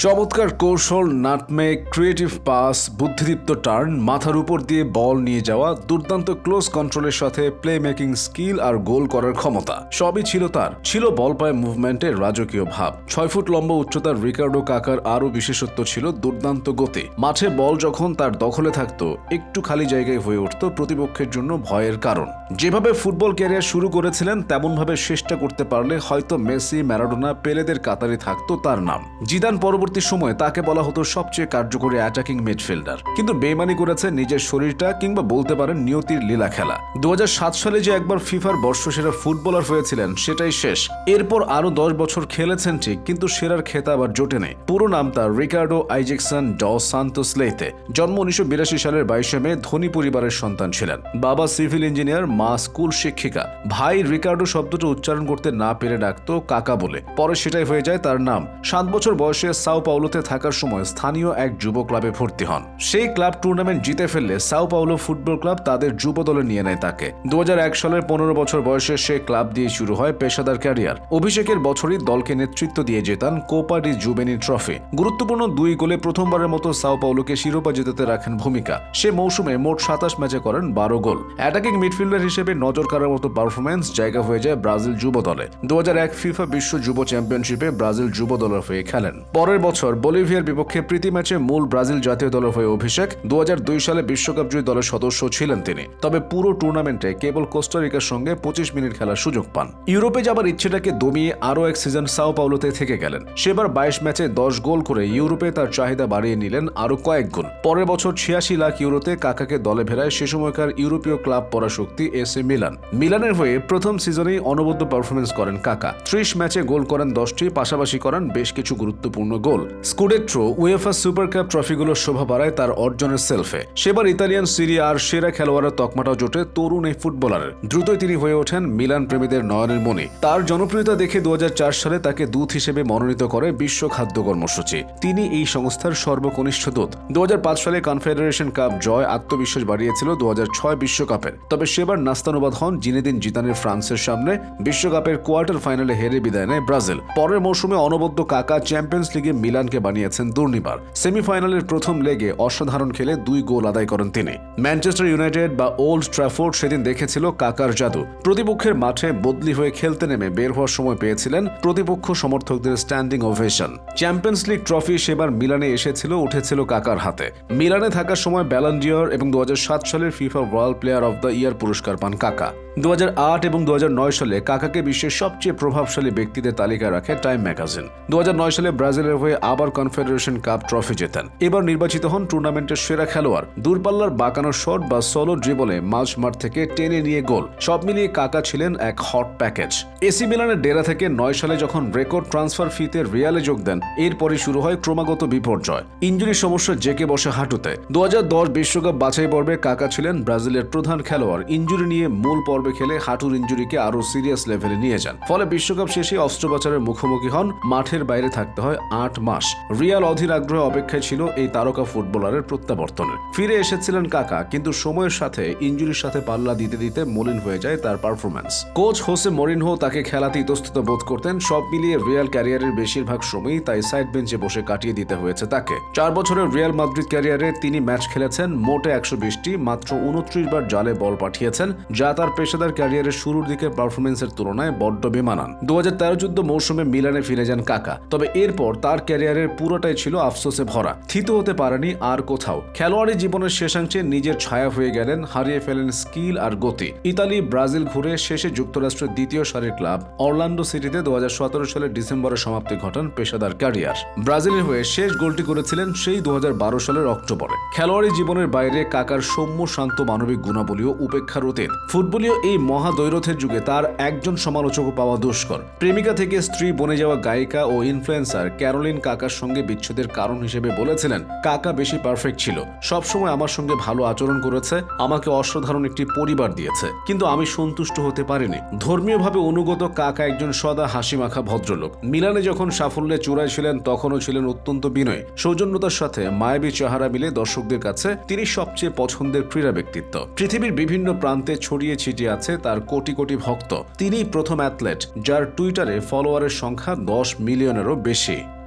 চমৎকার কৌশল nutmeg creative pass বুদ্ধিদীপ্ত টার্ন মাথার উপর দিয়ে বল নিয়ে যাওয়া, দুর্দান্ত ক্লোজ কন্ট্রোলের সাথে প্লে মেকিং স্কিল আর গোল করার ক্ষমতা। সবই ছিল তার। ছিল বল পায় মুভমেন্টের রাজকীয় ভাব। ছয় ফুট লম্বা উচ্চতার রিকার্ডো কাকার আরও বিশেষত্ব ছিল দুর্দান্ত গতি। মাঠে বল যখন তার দখলে থাকতো, একটু খালি জায়গায় হয়ে উঠত প্রতিপক্ষের জন্য ভয়ের কারণ। যেভাবে ফুটবল ক্যারিয়ার শুরু করেছিলেন, তেমনভাবে চেষ্টা করতে পারলে হয়তো মেসি, ম্যারাডোনা, পেলেদের কাতারে থাকতো তার নাম। জিদান পরবর্তী সময়ে তাকে বলা হতো সবচেয়ে কার্যকরী অ্যাটাকিং মিডফিল্ডার কিন্তু বেমানি করেছে নিজের শরীরটা কিংবা বলতে পারেন নিয়তির লীলা খেলা। দু সালে যে একবার ফিফার বর্ষসেরা ফুটবলার হয়েছিলেন, সেটাই শেষ। এরপর আরও দশ বছর খেলেছেন ঠিক, কিন্তু সেরার খেতাব আর জোটে নেই। পুরো নাম তার রিকার্ডো আইজেকসন ড সান্তোস লেইতে জন্ম উনিশশো বিরাশি সালের বাইশে মে, ধনী পরিবারের সন্তান ছিলেন। বাবা সিভিল ইঞ্জিনিয়ার, মা স্কুল শিক্ষিকা। ভাই রিকার্ডো শব্দটা উচ্চারণ করতে না পেরে ডাকতো কাকা বলে। পরে সেটাই হয়ে যায় তার নাম। সাত বছর বয়সে সাও পাউলোতে থাকার সময় স্থানীয় এক যুব ক্লাবে ভর্তি হন। সেই ক্লাব টুর্নামেন্ট জিতে ফেললে সাও পাউলো ফুটবল ক্লাব তাদের যুব দলে নিয়ে নেয় তাকে। দু সালের পনেরো বছর বয়সে সে ক্লাব দিয়ে শুরু হয় পেশাদার ক্যারিয়ার। অভিষেকের বছরই দলকে নেতৃত্ব দিয়ে জেতান কোপা ডি জুবেনি ট্রফি। গুরুত্বপূর্ণ দুই গোলে প্রথমবারের মতো সাও পাউলোকে শিরোপা জেতাতে রাখেন ভূমিকা। সে মৌসুমে মোট সাতাশ ম্যাচে করেন বারো গোল। অ্যাটাকিং মিডফিল্ডার হিসেবে নজর কাড়ার মতো পারফরমেন্স জায়গা হয়ে যায় ব্রাজিল যুব দলে। দু হাজার এক ফিফা বিশ্ব যুব চ্যাম্পিয়নশিপে ব্রাজিল যুব দলের হয়ে খেলেন। পরের বছর বলিভিয়ার বিপক্ষে প্রীতি ম্যাচে মূল ব্রাজিল জাতীয় দলের হয়ে অভিষেক। দু হাজার দুই সালে বিশ্বকাপ জয়ী দলের সদস্য ছিলেন তিনি। তবে পুরো টুর্নামেন্টে কেবল কোস্টারিকার সঙ্গে পঁচিশ মিনিট খেলার সুযোগ পান। ইউরোপে যাবার ইচ্ছেটাকে দমিয়ে আরও এক সিজন সাও পাউলোতে থেকে গেলেন। সেবার বাইশ ম্যাচে দশ গোল করে ইউরোপে তার চাহিদা বাড়িয়ে নিলেন আরও কয়েক গুণ। পরের বছর ছিয়াশি লাখ ইউরোতে কাকাকে দলে ভেড়ায় সে সময়কার ইউরোপীয় ক্লাব পরাশক্তি এস এ মিলান। মিলানের হয়ে প্রথম সিজনেই অনবদ্য পারফরমেন্স করেন কাকা। ত্রিশ ম্যাচে গোল করেন দশটি, পাশাপাশি করেন বেশ কিছু গুরুত্বপূর্ণ goal. Scudetto UEFA super cup ট্রফিগুলোর শোভা বাড়ায় তার অর্জনের সেলফে সেবার ইতালিয়ান সিরিয়া আর সেরা খেলোয়াড়ের তকমাটাও জোটে তরুণ এই ফুটবলারের। দ্রুতই তিনি হয়ে ওঠেন মিলান প্রেমীদের নয়নের মণি। তার জনপ্রিয়তা দেখে দু সালে তাকে দূত হিসেবে মনোনীত করে বিশ্ব খাদ্য কর্মসূচি। তিনি এই সংস্থার সর্বকনিষ্ঠ দূত। দু হাজার পাঁচ সালে কনফেডারেশন কাপ জয় আত্মবিশ্বাস বাড়িয়েছিল দু বিশ্বকাপের। তবে সেবার নাস্তানুবাদ হন জিনেদিন জিতানের ফ্রান্সের সামনে। বিশ্বকাপের কোয়ার্টার ফাইনালে হেরে বিদায় নেয় ব্রাজিল। পরের মৌসুমে অনবদ্য কাকা চ্যাম্পিয়ন্স লিগে মিলানকে বানিয়েছেন দুর্নিবার। সেমিফাইনালের প্রথম লেগে অসাধারণ খেলে দুই গোল আদায় করেন তিনি। ম্যানচেস্টার ইউনাইটেড বা ওল্ড ট্রাফোর্ড সেদিন দেখেছিল কাকার জাদু। প্রতিপক্ষের মাঠে বদলি হয়ে খেলতে নেমে বের হওয়ার সময় পেয়েছিলেন প্রতিপক্ষ সমর্থকদের standing ovation. Champions league trophy সেবার মিলানে এসেছিল, উঠেছিল কাকার হাতে। মিলানে থাকার সময় ব্যালান্ডিয়র এবং দু হাজার সাত সালের FIFA world player of the year পুরস্কার পান কাকা। দু হাজার আট এবং দু হাজার নয় সালে কাকাকে বিশ্বের সবচেয়ে প্রভাবশালী ব্যক্তিদের তালিকা রাখে টাইম ম্যাগাজিন। দু হাজার নয় সালে ব্রাজিলের হয়ে আবার কনফেডারেশন কাপ ট্রফি জেতেন। এবার নির্বাচিত হন টুর্নামেন্টের সেরা খেলোয়াড়। দূরপাল্লার বাঁকানো শট বা সোলো ড্রিবলে মাঝ মাঠ থেকে টেনে নিয়ে গোল। সব মিলিয়ে কাকা ছিলেন এক হট প্যাকেজ। এসি মিলানের ডেরা থেকে নয় সালে যখন রেকর্ড ট্রান্সফার ফিতে রিয়ালে যোগ দেন, এরপরই শুরু হয় ক্রমাগত বিপর্যয়। ইঞ্জুরির সমস্যা জেকে বসে হাঁটুতে। দু বিশ্বকাপ বাছাই পর্বে কাকা ছিলেন ব্রাজিলের প্রধান খেলোয়াড়। ইঞ্জুরি নিয়ে মূল পর্বে খেলে হাঁটুর ইঞ্জুরিকে আরও সিরিয়াস লেভেলে নিয়ে যান। ফলে বিশ্বকাপ শেষে অস্ত্রোপচারের মুখোমুখি হন। মাঠের বাইরে থাকতে হয় আট মাস। রিয়াল অধীর আগ্রহে অপেক্ষায় ছিল এই তারকা ফুটবলারের প্রত্যাবর্তনের। ফিরে এসেছিলেন কাকা, কিন্তু সময়ের সাথে ইঞ্জুরির সাথে পাল্লা দিতে দিতে মলিন হয়ে যায় তার পারফরম্যান্স কোচ হোসে মরিনহো তাকে খেলাতে ইতস্তত বোধ করতেন, সব মিলিয়ে রিয়াল ক্যারিয়ারের বেশিরভাগ সময়ই তাই সাইড বেঞ্চে বসে কাটিয়ে দিতে হয়েছে তাকে। চার বছরের রিয়াল মাদ্রিদ ক্যারিয়ারে তিনি ম্যাচ খেলেছেন, মোটে একশো বিশটি, মাত্র উনত্রিশ বার জালে বল পাঠিয়েছেন, যা তার পেশাদার ক্যারিয়ারের শুরুর দিকে পারফরমেন্সের তুলনায় বড্ড বেমানান। দু হাজার তেরো চোদ্দ মৌসুমে মিলানে ফিরে যান কাকা, তবে এরপর তার ক্যারিয়ারের পুরোটাই ছিল আফসোসে ভরা। থিত হতে পারেনি আর কোথাও। খেলোয়াড়ি জীবনের শেষাংশে নিজের ছায়া হয়ে গেলেন, হারিয়ে ফেলেন স্কিল আর গতি। ইতালি, ব্রাজিল ঘুরে শেষে যুক্তরাষ্ট্রের দ্বিতীয় সারির ক্লাব, অরল্যান্ডো সিটিতে দু সালের ডিসেম্বরে সমাপ্তি ঘটান পেশাদার ক্যারিয়ার। ব্রাজিলের হয়ে শেষ গোলটি করেছিলেন সেই দু হাজার বারো সালের অক্টোবরে। খেলোয়াড়ি জীবনের বাইরে কাকার সৌম্য শান্ত মানবিক গুণাবলীও উপেক্ষার অতীত। ফুটবলীয় এই মহাদৈরথের যুগে তার একজন সমালোচকও পাওয়া দুষ্কর। প্রেমিকা থেকে স্ত্রী বনে যাওয়া গায়িকা ও ইনফ্লুয়েন্সার ক্যারোলিন কাকার সঙ্গে বিচ্ছেদের কারণ হিসেবে বলেছিলেন, কাকা বেশি পারফেক্ট ছিল। সবসময় আমার সঙ্গে ভালো আচরণ করেছে, আমাকে অসাধারণ একটি পরিবার দিয়েছে। কিন্তু আমি সন্তুষ্ট হতে পারিনি। ধর্মীয়ভাবে অনুগত কাকা একজন সদা হাসি মাখা ভদ্রলোক। মিলানে যখন সাফল্যে চূড়ায় ছিলেন, তখনও ছিলেন অত্যন্ত বিনয়। সৌজন্যতার সাথে মায়াবী চেহারা মিলে দর্শকদের কাছে তিনি সবচেয়ে পছন্দের ক্রীড়া ব্যক্তিত্ব। পৃথিবীর বিভিন্ন প্রান্তে ছড়িয়ে ছিটিয়ে আছে তার কোটি কোটি ভক্ত। তিনিই প্রথম অ্যাথলেট, যার টুইটারে ফলোয়ারের সংখ্যা দশ মিলিয়নেরও বেশি।